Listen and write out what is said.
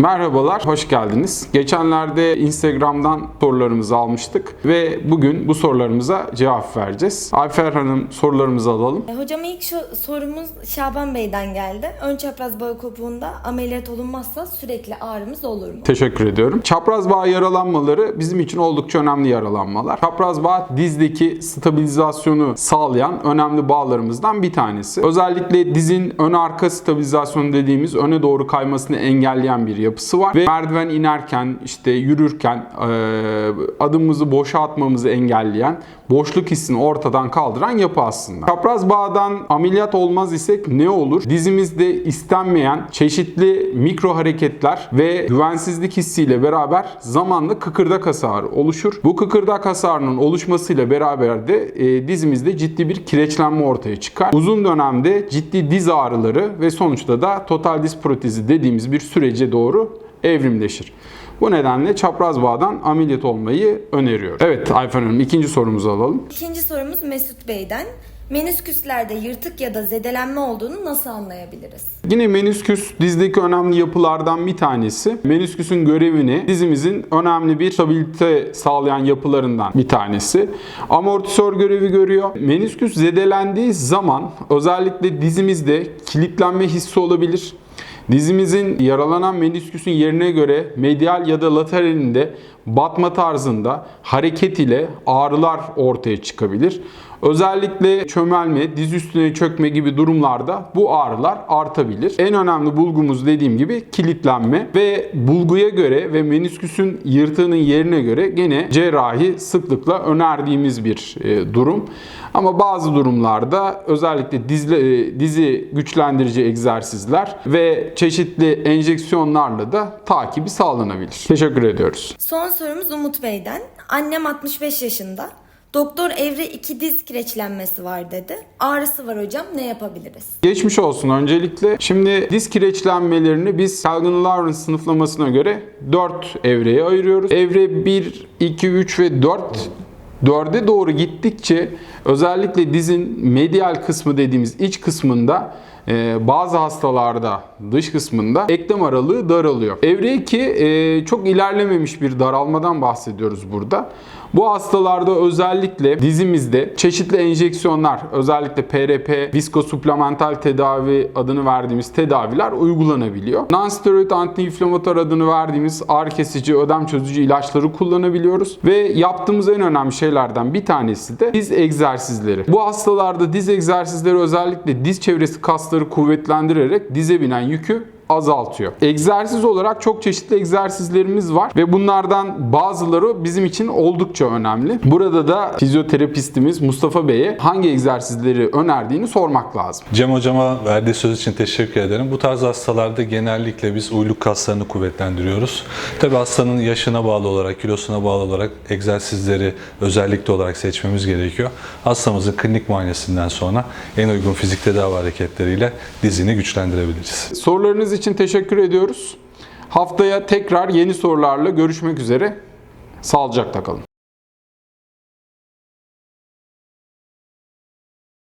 Merhabalar, hoş geldiniz. Geçenlerde Instagram'dan sorularımızı almıştık ve bugün bu sorularımıza cevap vereceğiz. Ayfer Hanım sorularımızı alalım. E, Hocam ilk şu sorumuz Şaban Bey'den geldi. Ön çapraz bağı kopuğunda ameliyat olunmazsa sürekli ağrımız olur mu? Teşekkür ediyorum. Çapraz bağ yaralanmaları bizim için oldukça önemli yaralanmalar. Çapraz bağ dizdeki stabilizasyonu sağlayan önemli bağlarımızdan bir tanesi. Özellikle dizin ön arka stabilizasyonu dediğimiz öne doğru kaymasını engelleyen bir yapısı var ve merdiven inerken işte yürürken e, adımımızı boşa atmamızı engelleyen boşluk hissini ortadan kaldıran yapı aslında. Çapraz bağdan ameliyat olmaz isek ne olur? Dizimizde istenmeyen çeşitli mikro hareketler ve güvensizlik hissiyle beraber zamanla kıkırdak hasarı oluşur. Bu kıkırdak hasarının oluşmasıyla beraber de e, dizimizde ciddi bir kireçlenme ortaya çıkar. Uzun dönemde ciddi diz ağrıları ve sonuçta da total diz protezi dediğimiz bir sürece doğru evrimleşir. Bu nedenle çapraz bağdan ameliyat olmayı öneriyor. Evet Ayfer Hanım ikinci sorumuzu alalım. İkinci sorumuz Mesut Bey'den. Menisküslerde yırtık ya da zedelenme olduğunu nasıl anlayabiliriz? Yine menisküs dizdeki önemli yapılardan bir tanesi. Menisküsün görevini dizimizin önemli bir stabilite sağlayan yapılarından bir tanesi. Amortisör görevi görüyor. Menisküs zedelendiği zaman özellikle dizimizde kilitlenme hissi olabilir. Dizimizin yaralanan menisküsün yerine göre medial ya da lateralinde batma tarzında hareket ile ağrılar ortaya çıkabilir. Özellikle çömelme, diz üstüne çökme gibi durumlarda bu ağrılar artabilir. En önemli bulgumuz dediğim gibi kilitlenme ve bulguya göre ve menisküsün yırtığının yerine göre gene cerrahi sıklıkla önerdiğimiz bir e, durum. Ama bazı durumlarda özellikle dizle, e, dizi güçlendirici egzersizler ve çeşitli enjeksiyonlarla da takibi sağlanabilir. Teşekkür ediyoruz. Son sorumuz Umut Bey'den. Annem 65 yaşında. Doktor evre 2 diz kireçlenmesi var dedi. Ağrısı var hocam ne yapabiliriz? Geçmiş olsun öncelikle. Şimdi diz kireçlenmelerini biz Calvin Lawrence sınıflamasına göre 4 evreye ayırıyoruz. Evre 1, 2, 3 ve 4 4'e doğru gittikçe özellikle dizin medial kısmı dediğimiz iç kısmında e, bazı hastalarda dış kısmında eklem aralığı daralıyor. Evre 2 e, çok ilerlememiş bir daralmadan bahsediyoruz burada. Bu hastalarda özellikle dizimizde çeşitli enjeksiyonlar, özellikle PRP, viskosuplemental tedavi adını verdiğimiz tedaviler uygulanabiliyor. Non-steroid anti-inflamatuar adını verdiğimiz ağrı kesici, ödem çözücü ilaçları kullanabiliyoruz. Ve yaptığımız en önemli şeylerden bir tanesi de diz egzersizleri. Bu hastalarda diz egzersizleri özellikle diz çevresi kasları kuvvetlendirerek dize binen yükü azaltıyor. Egzersiz olarak çok çeşitli egzersizlerimiz var ve bunlardan bazıları bizim için oldukça önemli. Burada da fizyoterapistimiz Mustafa Bey'e hangi egzersizleri önerdiğini sormak lazım. Cem hocama verdiği söz için teşekkür ederim. Bu tarz hastalarda genellikle biz uyluk kaslarını kuvvetlendiriyoruz. Tabi hastanın yaşına bağlı olarak, kilosuna bağlı olarak egzersizleri özellikle olarak seçmemiz gerekiyor. Hastamızın klinik muayenesinden sonra en uygun fizik tedavi hareketleriyle dizini güçlendirebiliriz. Sorularınız için teşekkür ediyoruz. Haftaya tekrar yeni sorularla görüşmek üzere. Sağlıcakla kalın.